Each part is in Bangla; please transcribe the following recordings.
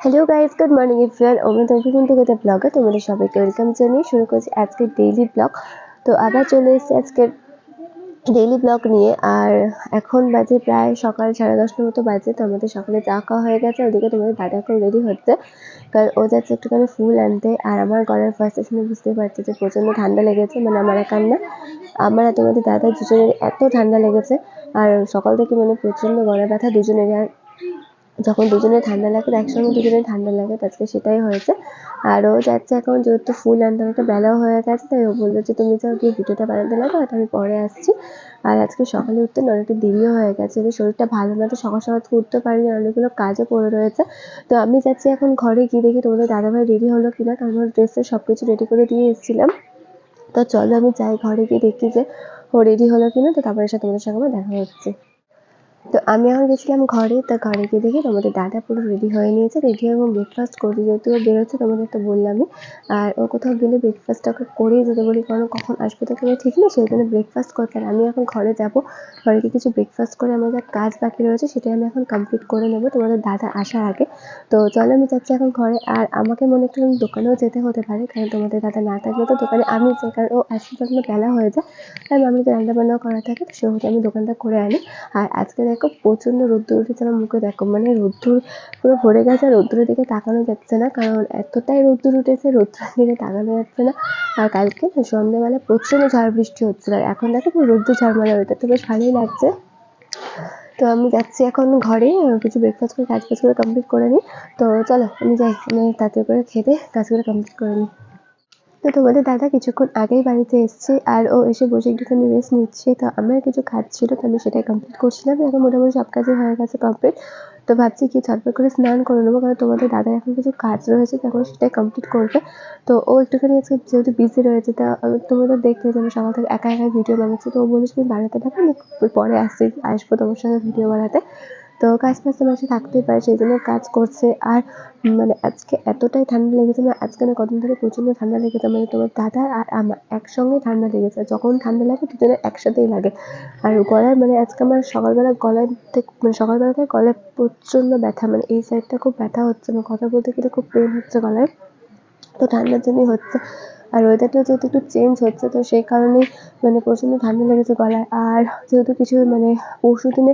Hello guys good morning everyone কিন্তু কথা ব্লগে তোমাদের সবাইকে ওয়েলকাম জানিয়ে শুরু করছি আজকের ডেইলি ব্লগ তো আবার চলে এসেছি আজকের ডেইলি ব্লগ নিয়ে। আর এখন বাজে প্রায় সকাল সাড়ে দশটার মতো বাজে। তো আমাদের সকালে চা খাওয়া হয়ে গেছে। ওদিকে তোমাদের দাদা এখন রেডি হচ্ছে। কারণ ও যাচ্ছে একটুখানি ফুল আনতে। আর আমার গলার ফার্স্ট শুনে বুঝতে পারছি যে প্রচণ্ড ঠান্ডা লেগেছে। মানে আমার একার না আমার আর তোমাদের দাদা দুজনের এত ঠান্ডা লেগেছে। আর সকাল থেকে মানে প্রচণ্ড গলা ব্যথা দুজনের আর যখন দুজনে ঠান্ডা লাগে, একসঙ্গে দুজনে ঠান্ডা লাগে, আজকে সেটাই হয়েছে। আর ও যাচ্ছে এখন যেহেতু ফুল আনতে, অনেকটা বেলাও হয়ে গেছে, তাই ও বলল যে, তুমি যাও গিয়ে ভিডিওটা বানাতে লাগো হয়তো আমি পরে আসছি। আর আজকে সকালে উঠতে না অনেকটা দেরিও হয়ে গেছে, যে শরীরটা ভালো না, তো সকাল সকাল উঠতে পারিনি, অনেকগুলো কাজও পড়ে রয়েছে। তো আমি যাচ্ছি এখন ঘরে গিয়ে দেখি তোমাদের দাদাভাই রেডি হলো কিনা, কারণ ওর ড্রেসে সব কিছু রেডি করে দিয়ে এসেছিলাম। তো চলো আমি যাই ঘরে গিয়ে দেখি যে ও রেডি হলো কিনা, তো তারপরে এসে তোমাদের সঙ্গে আমার দেখা হচ্ছে। তো আমি এখন গেছিলাম ঘরে, তা ঘরে গিয়ে দেখি তোমাদের দাদা পুরো রেডি হয়ে নিয়েছে রেডি হয়ে এবং ব্রেকফাস্ট করতে যেহেতু বেরোচ্ছে তোমাদের তো বললামই। আর ও কোথাও গেলে ব্রেকফাস্টটা করেই যেতে বলি, কারণ কখন আসবে তো কোনো ঠিক নেই সেই জন্য ব্রেকফাস্ট করতে আর আমি এখন ঘরে যাব। ঘরে গিয়ে কিছু ব্রেকফাস্ট করে আমার যা কাজ বাকি রয়েছে সেটাই আমি এখন কমপ্লিট করে নেব তোমাদের দাদা আসার আগে। তো চলো আমি যাচ্ছি এখন ঘরে, আর আমাকে মনে একটু দোকানেও যেতে হতে পারে, কারণ তোমাদের দাদা না থাকলে তো দোকানে আমি যাই কারণ ও আসতে যখন বেলা হয়ে যায়। তাই আমি তো রান্না বান্নাও করা থাকে, তো সেহেতু আমি দোকানটা করে আনি। আর আজকে দেখো প্রচণ্ড রোদ্দুর উঠেছে আমার মুখে দেখো মানে রোদ্দুর পুরো ভরে গেছে আর রোদ্দুরের দিকে তাকানো যাচ্ছে না, কারণ এতটাই রোদ্দুর উঠেছে, রোদ্দুরের দিকে তাকানো যাচ্ছে না। আর কালকে সন্ধ্যেবেলা প্রচণ্ড ঝড় বৃষ্টি হচ্ছিল, আর এখন দেখো পুরো রোদ্দুর ঝড়মারা ওইটা তো বেশ ভালোই লাগছে। তো আমি যাচ্ছি এখন ঘরে কিছু ব্রেকফাস্ট করে কাজ বাজ করে কমপ্লিট করে নিই। তো চলো, আমি যাই, আমি তাড়াতাড়ি করে খেতে কাজগুলো কমপ্লিট করে নিই। তো তোমাদের দাদা কিছুক্ষণ আগেই বাড়িতে এসছে আর ও এসে বসে একটুখানি রেস্ট নিচ্ছে। তো আমার কিছু কাজ ছিল, তো আমি সেটাই কমপ্লিট করছিলাম। এখন মোটামুটি সব কাজই হয়ে গেছে কমপ্লিট তো ভাবছি কি ঝটপট করে স্নান করে নেব, কারণ তোমাদের দাদার এখন কিছু কাজ রয়েছে তখন সেটাই কমপ্লিট করবে। তো ও একটুখানি আজকে যেহেতু বিজি রয়েছে, তা তোমাদের দেখতে যে আমি সকাল থেকে একা একা ভিডিও বানাচ্ছি। তো ও বলেছে তুমি বানাতে থাকো, আমি পরে আসছি, আসব তোমার সঙ্গে ভিডিও বানাতে। তো কাজ ফাজ তো থাকতেই পারে, সেই জন্য কাজ করছে। আর মানে আজকে এতটাই ঠান্ডা লেগেছে না, আজকে না কদিন ধরে প্রচণ্ড ঠান্ডা লেগেছে। মানে তোমার দাদা আর আমার একসঙ্গে ঠান্ডা লেগেছে। যখন ঠান্ডা লাগে দুজনের একসাথেই লাগে। আর গলায় মানে আজকে আমার সকালবেলা গলায় থেকে মানে সকালবেলা থেকে গলায় প্রচণ্ড ব্যথা। মানে এই সাইডটা খুব ব্যথা হচ্ছে। না কথা বলতে গেলে খুব পেন হচ্ছে গলায়। তো ঠান্ডার জন্যই হচ্ছে। আর ওয়েদারটা যেহেতু একটু চেঞ্জ হচ্ছে, তো সেই কারণেই মানে প্রচণ্ড ঠান্ডা লেগেছে গলায়। আর যেহেতু কিছু মানে পরশু দিনে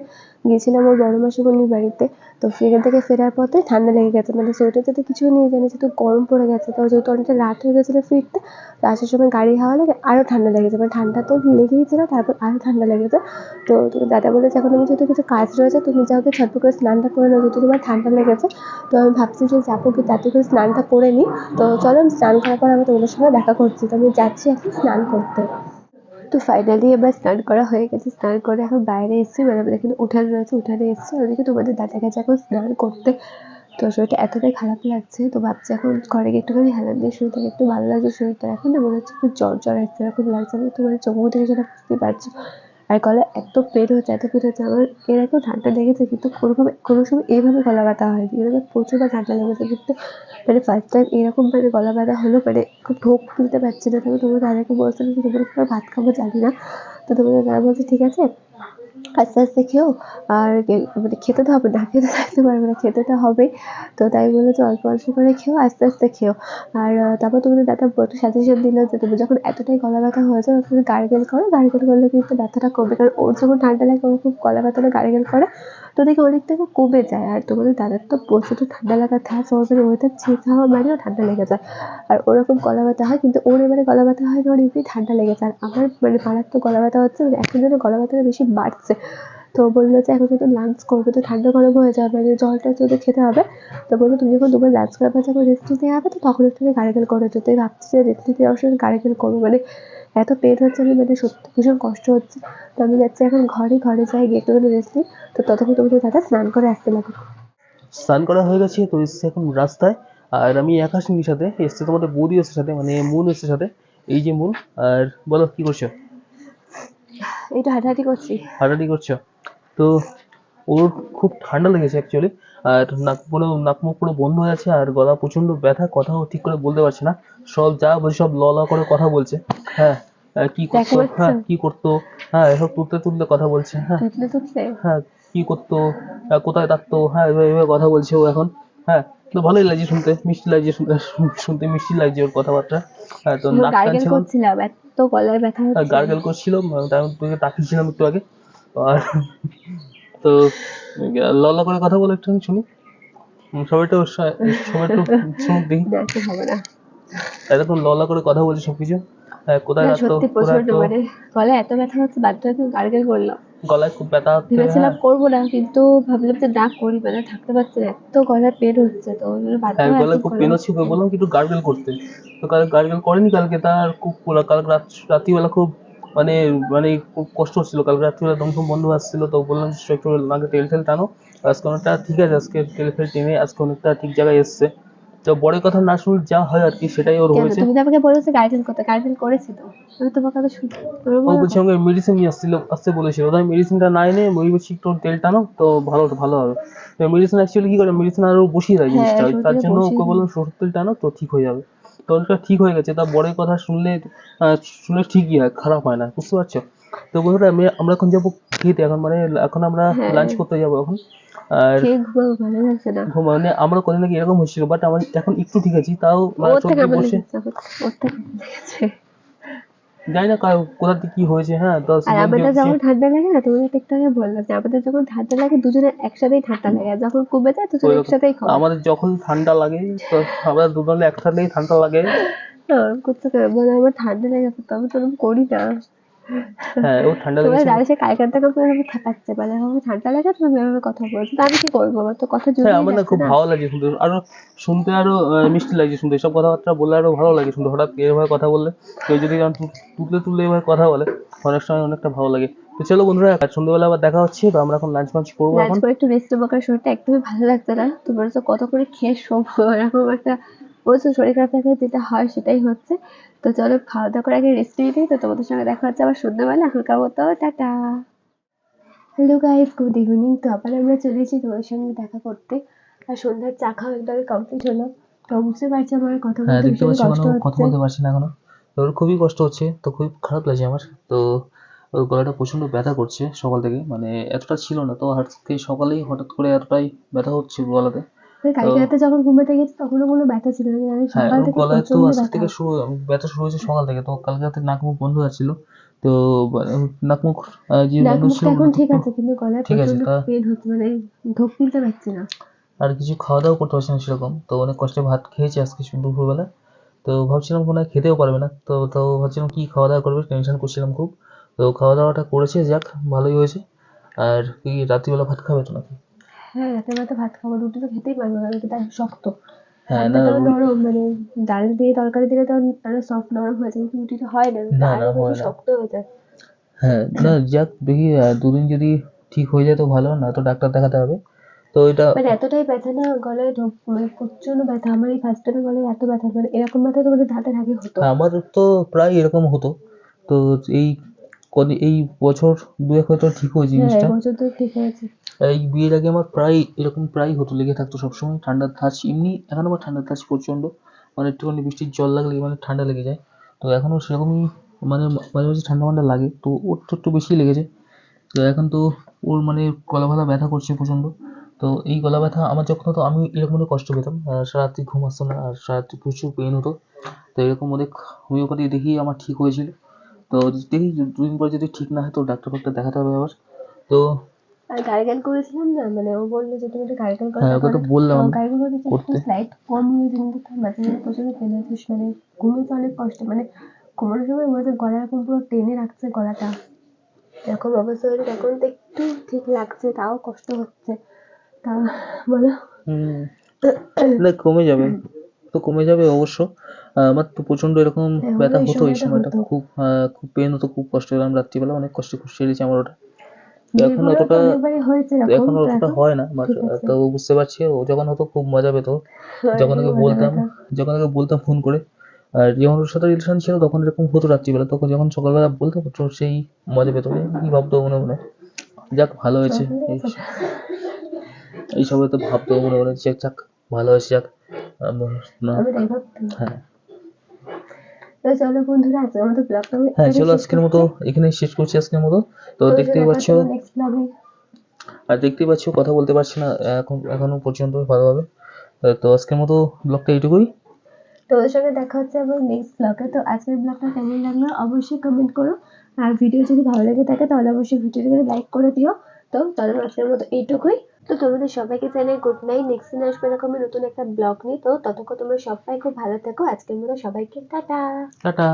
গিয়েছিলাম ওর বড় মাসিমণির বাড়িতে, তো সেখান থেকে ফেরার পথে ঠান্ডা লেগে গেছে। মানে সোয়েটার যাতে কিছুই নিয়ে জানি যেহেতু গরম পড়ে গেছে, তো যেহেতু অনেকটা রাত হয়ে গেছিল ফিরতে, তো আসার সময় গাড়ি হাওয়া লেগে আরও ঠান্ডা লেগেছে। মানে ঠান্ডা তো লেগেই ছিল, তারপর আরও ঠান্ডা লেগেছে। তো দাদা বলেছে এখন আমি যেহেতু কিছু কাজ রয়েছে, তুমি যাও গিয়ে ছটফট করে স্নানটা করে নাও। যেহেতু তোমার ঠান্ডা লেগেছে, তো আমি ভাবছি যে যাব কি তাতে করে স্নানটা করে নিই। তো চলো আমি স্নান করার পর আমি তোমাদের সঙ্গে দেখা করছি, তো আমি যাচ্ছি এখন স্নান করতে। তো ফাইনালি এবার স্নান করা হয়ে গেছে, স্নান করে এখন বাইরে এসেছি মানে আমাদের এখানে উঠান রয়েছে, উঠানে এসেছি ওদিকে তোমাদের দাদা গেছে এখন স্নান করতে। তো শরীরটা এতটাই খারাপ লাগছে, তো ভাবছি এখন ঘরে গিয়ে একটুখানি হেলান দিয়ে শরীরটা একটু ভালো লাগছে, শরীরটা এখন না মনে হচ্ছে একটু জ্বর জ্বর একটা এরকম লাগছে, আমি তোমার চোখ থেকে সেটা বুঝতে পারছি। আর গলা এত পেট হচ্ছে, এত পেট হচ্ছে আমার এর আগেও ঠান্ডা লেগেছে, কিন্তু কোনোভাবে কোনো সময় এইভাবে গলা ব্যথা হয়নি। এর আগে প্রচুরবার ঠান্ডা লেগেছে, কিন্তু মানে ফার্স্ট টাইম এরকম মানে গলা ব্যথা হলো মানে ঢোক তুলতে পারছি না। তবে তোমার দাদাকে বলছিলাম যে, তোমার ভাত খাব জানি না। তো তোমাদের দাদা বলছে, ঠিক আছে। আস্তে আস্তে খেও। আর মানে খেতে তো হবে না, খেতে থাকতে পারবে না, খেতে তো হবেই। তো তাই বলেছে অল্প অল্প করে খেও, আস্তে আস্তে খেও। আর তারপর তোমাদের দাদা একটু সাজেশন দিল যে তুমি যখন এতটাই গলা ব্যথা হয়েছে তুমি গার্গেল করো। গার্গেল করলে কিন্তু ব্যথাটা কমবে, কারণ ওর যখন ঠান্ডা লাগে ওর খুব গলা ব্যথাটা গার্গেল করে। তো দেখি অনেকটা কমে যায়। আর তোমাদের দাদার তো প্রচুর ঠান্ডা লাগা থাকে সহজে ওয়েদার চেঞ্জ হওয়া মানেও ঠান্ডা লেগে যায়। আর ওরকম গলা ব্যথা হয়, কিন্তু ওর এবারে গলা ব্যথা হয় না ওর এমনি ঠান্ডা লেগেছে আর আমার মানে মারাত্মক গলা ব্যথা হচ্ছে মানে এখন যেন গলা ব্যথাটা বেশি বাড়ছে তো বলল যে, এখন যদি লাঞ্চ করবে, তো ঠান্ডা গরম হয়ে যাবে মানে জলটা যদি খেতে হবে। তো বলল, তুমি যখন দুপুর লাঞ্চ করার যখন রেস্ট নিতে যাবে, তো তখন একটু গার্গেল করে তো তাই ভাবছি যে, রেস্ট নিতে সময় গার্গেল করব। মানে এত পেট হচ্ছে আমি মানে সত্যি ভীষণ কষ্ট হচ্ছে। তো আমি যাচ্ছি এখন ঘরে ঘরে যাই, গিয়ে একটুখানি রেস্ট নিই। তো ততক্ষণ তোমাদের দাদা স্নান করে আসতে লাগবে স্নান করা হয়ে গেছে, তো এসছে এখন রাস্তায়। আর আমি একা আসিনি সাথে এসছে, তোমাদের বৌদি এসছে সাথে মানে মুন এসছে সাথে। এই যে মুন, আর বলো কি করছ? এইটা হাঁটাহাঁটি করছি। হাঁটাহাঁটি করছ? তো ওর খুব ঠান্ডা লেগেছে অ্যাকচুয়ালি আর নাক পুরো নাক মুখ পুরো বন্ধ হয়ে আছে আর গলা প্রচণ্ড ব্যথা কথাও ঠিক করে বলতে পারছে না। সব যা বলছে সব ল ল করে কথা বলছে। হ্যাঁ কি করতো হ্যাঁ কি করতো? হ্যাঁ এসব তুলতে তুলতে কথা বলছে হ্যাঁ। তুতলে তুতলে হ্যাঁ কি করতো? কোথায় থাকতো? হ্যাঁ এভাবে কথা বলছে ও এখন। হ্যাঁ তো ভালোই লাগছে শুনতে মিষ্টি লাগছে শুনতে মিষ্টি লাগছে ওর কথাবার্তা। হ্যাঁ তো নাক গার্গেল টানছিলাম। করছিলাম এত গলায় ব্যথা হচ্ছে। গার্গেল করছিল তারপর তোকে তাকিয়েছিলাম একটু আগে। আর তো ললা করে কথা বলে একটু শুনি। সবাই সা- সবাই একটু শুনুক দেখি হবে না। এরকম ললা করে কথা বলছে সবকিছু। হ্যাঁ, কোথায় সত্যি প্রচণ্ড মানে গলায় এত ব্যথা হচ্ছে বাধ্য হয়ে গার্গেল করলাম। গলায় খুব ব্যথা হচ্ছে। ভেবেছিলাম করব না কিন্তু ভাবলাম যে না করি মানে থাকতে পারছি না এত গলায় পেন হচ্ছে তো হ্যাঁ গলায় খুব পেন হচ্ছে বললাম কি একটু গার্গেল করতে। তো কাল গার্গেল করেনি কালকে তার খুব কাল রাত রাত্রিবেলা খুব মানে মানে খুব কষ্ট হচ্ছিল। কাল রাত্রিবেলা দম ফম বন্ধ আসছিল তো বললাম একটু নাকে তেল টেল টানো আজকে অনেকটা ঠিক আছে আজকে তেল ফেল টেনে আজকে অনেকটা ঠিক জায়গায় এসছে। তো বড় কথা না শুনলে যা হয় আর কি সেটাই ওর হয়েছে। তুমি আমাকে বলেছ গার্গেল করতে গার্গেল করেছি তো। আমি তোমার কথা শুনি। ও বলছে আমাকে মেডিসিন নিয়ে আসছিল আসতে বলেছিল। তাই মেডিসিনটা না এনে ওই বলছি একটু তেল টানো তো ভালো ভালো হবে। মেডিসিন অ্যাকচুয়ালি কি করে? মেডিসিন আরও বসিয়ে দেয় হ্যাঁ, জিনিসটা। তার জন্য ওকে বললাম সরষের তেল টানো তো ঠিক হয়ে যাবে। তো ওটা ঠিক হয়ে গেছে। তা বড় কথা শুনলে শুনলে ঠিকই হয় খারাপ হয় না। বুঝতে পারছ? তো বন্ধুরা আমি আমরা এখন যাব খেতে। এখন মানে এখন আমরা হ্যাঁ। লাঞ্চ করতে যাব এখন। আর মানে আমরা কদিন আগে এরকম হয়েছিল বাট আমার এখন একটু ঠিক আছি তাও মানে বসে। জানি না কোথা থেকে কি হয়েছে হ্যাঁ তো আর আমাদের যখন ঠান্ডা লাগে না তুমি একটু আগে বললাম যে আমাদের যখন ঠান্ডা লাগে দুজনের একসাথেই ঠান্ডা লাগে। আর যখন কমে যায় দুজনে একসাথেই খাব আমাদের যখন ঠান্ডা লাগে তো আমরা দুজনে একসাথেই ঠান্ডা লাগে। না করতে বলে আমার ঠান্ডা লেগে তো আমি তো করি না। হ্যাঁ ও ঠান্ডা তোমার লেগেছে। দাঁড়িয়ে কালকার থেকে আমাকে এভাবে খেপাচ্ছে বলে আমার ঠান্ডা লাগে তুমি এভাবে কথা বলছো? তা আমি কি করব আমার তো কথা জুড়ে আমার না খুব ভালো লাগে শুনতে। আরও শুনতে আরও মিষ্টি লাগছে শুনতে। সব কথাবার্তা বললে আরও ভালো লাগে শুনতে। হঠাৎ এভাবে কথা বললে কেউ যদি তু- তুতলে তুতলে এভাবে কথা বলে অনেক সময় অনেকটা ভালো লাগে। তো চলো বন্ধুরা সন্ধ্যেবেলা আবার দেখা হচ্ছে তো আমরা এখন লাঞ্চ ফাঞ্চ করব এখন। একটু রেস্ট নেব কারণ শরীরটা একদমই ভালো লাগছে না। তোমার তো কত করে খেয়ে শোবো? এরকম একটা বলছো শরীর খারাপ থাকলে যেটা হয় সেটাই হচ্ছে। তো চলো খাওয়া দাওয়া করে আগে রেস্ট নিয়ে নিই। তো তোমাদের সঙ্গে দেখা হচ্ছে আবার সন্ধ্যাবেলা। এখনকার মতো ta-ta. Hello guys good evening তো আবার আমরা চলে এসেছি তোমাদের সঙ্গে দেখা করতে। আর সন্ধ্যার চা খাওয়া একদম কমপ্লিট হলো। তো বুঝতে পারছি আমার কথা হ্যাঁ বলতে এখনও কথা বলতে পারছি না এখনও। ওর খুবই কষ্ট হচ্ছে তো খুবই খারাপ লাগছে আমার। তো ওর গলাটা প্রচণ্ড ব্যথা করছে সকাল থেকে। মানে এতটা ছিল না তো আজকে সকালেই হঠাৎ করে এতটাই ব্যথা হচ্ছে গলাতে। মানে কালকে রাতে যখন ঘুমাতে গেছি তখনও কোনো ব্যথা ছিল না। হ্যাঁ সকাল থেকে গলায় তো আজকে থেকে শুরু ব্যথা শুরু হয়েছে সকাল থেকে। তো কালকে রাতে নাক মুখ বন্ধ আছিল। তো নাক মুখ যে নাক মুখটা এখন ঠিক আছে কিন্তু গলায় প্রচণ্ড পেন হচ্ছে মানে ঢোক তুলতে পারছি না। আর কিছু খাওয়া দাওয়া করতে পারছি না সেরকম। তো অনেক কষ্টে ভাত খেয়েছি আজকে দুপুরবেলা। তো ভাবছিলাম হয় খেতেও পারবে না। তো তো ভাবছিলাম কি খাওয়া দাওয়া করবে টেনশন করছিলাম খুব। তো খাওয়া দাওয়াটা করেছে যাক ভালোই হয়েছে। আর কি রাত্রিবেলা ভাত খাবে তো নাকি? হ্যাঁ রাতে বেলা তো ভাত খাব রুটি তো খেতেই পারব না রুটিটা শক্ত। হ্যাঁ না মানে ডাল দিয়ে তরকারি দিলে তো আরও সফট নরম হয়ে যায় কিন্তু রুটিটা হয় না হয়। শক্ত হয়ে যায়। হ্যাঁ না যাক দেখি দুদিন যদি ঠিক হয়ে যায় তো ভালো না তো ডাক্তার দেখাতে হবে। তো এটা মানে এতটাই ব্যথা না গলায় ঢোক মানে প্রচণ্ড ব্যথা আমার এই ফার্স্ট টাইমে গলায় এত ব্যথা মানে এরকম ব্যথা তো আমাদের ধাতে আগে হতো। আমার তো প্রায় এরকম হতো। তো এই কদি- এই বছর দু এক হয়তো ঠিক হয়েছে হ্যাঁ জিনিসটা। বছর তো ঠিক হয়েছে। এই বিয়ের আগে আমার প্রায় এরকম প্রায় হতো লেগে থাকতো সবসময়। ঠান্ডার ধাঁচ এমনি এখন আমার ঠান্ডার ধাঁচ প্রচণ্ড। মানে একটুখানি বৃষ্টির জল লাগলে মানে ঠান্ডা লেগে যায়। তো এখনও সেরকমই মানে মাঝে মাঝে ঠান্ডা ঠান্ডা লাগে। তো ওর তো একটু বেশি লেগেছে। তো এখন তো ওর মানে গলা ব্যথা ব্যথা করছে প্রচণ্ড। তো এই গলা ব্যথা আমার যখন হতো আমি এরকম অনেক কষ্ট পেতাম। আহ, সারারাত্রি ঘুম আসতো না আর সারারাত্রি প্রচুর পেন হতো। তো এরকম অনেক হোমিওপ্যাথি দেখিয়ে আমার ঠিক হয়েছিল। তো দেখি দুদিন পরে যদি ঠিক না হয় তো ডাক্তার ফাক্তার দেখাতে হবে আবার। তো আর গার্গেল করেছিলাম না মানে ও বলল যে তুমি একটু গার্গেল করো হ্যাঁ ওকে তো বললাম আমি। গার্গেল করতে করতে। স্লাইড কম হয়েছে কিন্তু তার মাঝে মাঝে প্রচণ্ড পেন হচ্ছে মানে ঘুমিয়ে অনেক কষ্ট মানে ঘুমানোর সময় মনে হচ্ছে গলা এরকম পুরো টেনে রাখছে গলাটা এরকম অবস্থা হয়েছে এখন তো একটু ঠিক লাগছে তাও কষ্ট হচ্ছে তা বলো হুম না কমে যাবে তো কমে যাবে অবশ্য আমার তো প্রচণ্ড এরকম হ্যাঁ, ব্যথা হতো এই সময়টা হতো। খুব খুব পেন হতো খুব কষ্ট পেলাম রাত্রিবেলা অনেক কষ্ট সেরেছে আমার ওটা তো এখন অতটা এখন অতটা হয় না তো বুঝতে পারছি ও যখন হতো খুব মজা পেতো। যখন ওকে বলতাম যখন ওকে বলতাম ফোন করে আর যখন ওর সাথে রিলেশন ছিল তখন এরকম হতো রাত্রিবেলা তখন যখন সকালবেলা বলতো তো সেই মজা পেতো কি ভাবতো মনে মনে? যাক ভালো হয়েছে। এই এইসবে তো ভাবতো মনে মনে যাক ভালো হয়েছে যাক। হ্যাঁ। তো চলো বন্ধুরা আজকের মতো ব্লগটা হ্যাঁ চলো আজকের মতো। এখানে শেষ করছি আজকের মতো। তো দেখতেই দেখা পাচ্ছ আর দেখতেই পাচ্ছ কথা বলতে পারছি না এখন এখনও পর্যন্ত ভালোভাবে। তো আজকের মতো ব্লগটা এইটুকুই। তোমাদের সঙ্গে দেখা হচ্ছে আবার নেক্সট ব্লগে তো আজকের ব্লগটা কেমন লাগল অবশ্যই কমেন্ট করো। আর ভিডিও যদি ভালো লেগে থাকে তাহলে অবশ্যই ভিডিওটাকে লাইক করে দিও। তো চলো আজকের মতো এইটুকুই। তো তোমাদের সবাইকে জানাই গুড নাইট নেক্সট দিন আসবে এরকম নতুন একটা ব্লগ নিয়ে। তো ততক্ষণ তোমরা সবাই খুব ভালো থেকো। আজকের মতো সবাইকে টাটা। টাটা।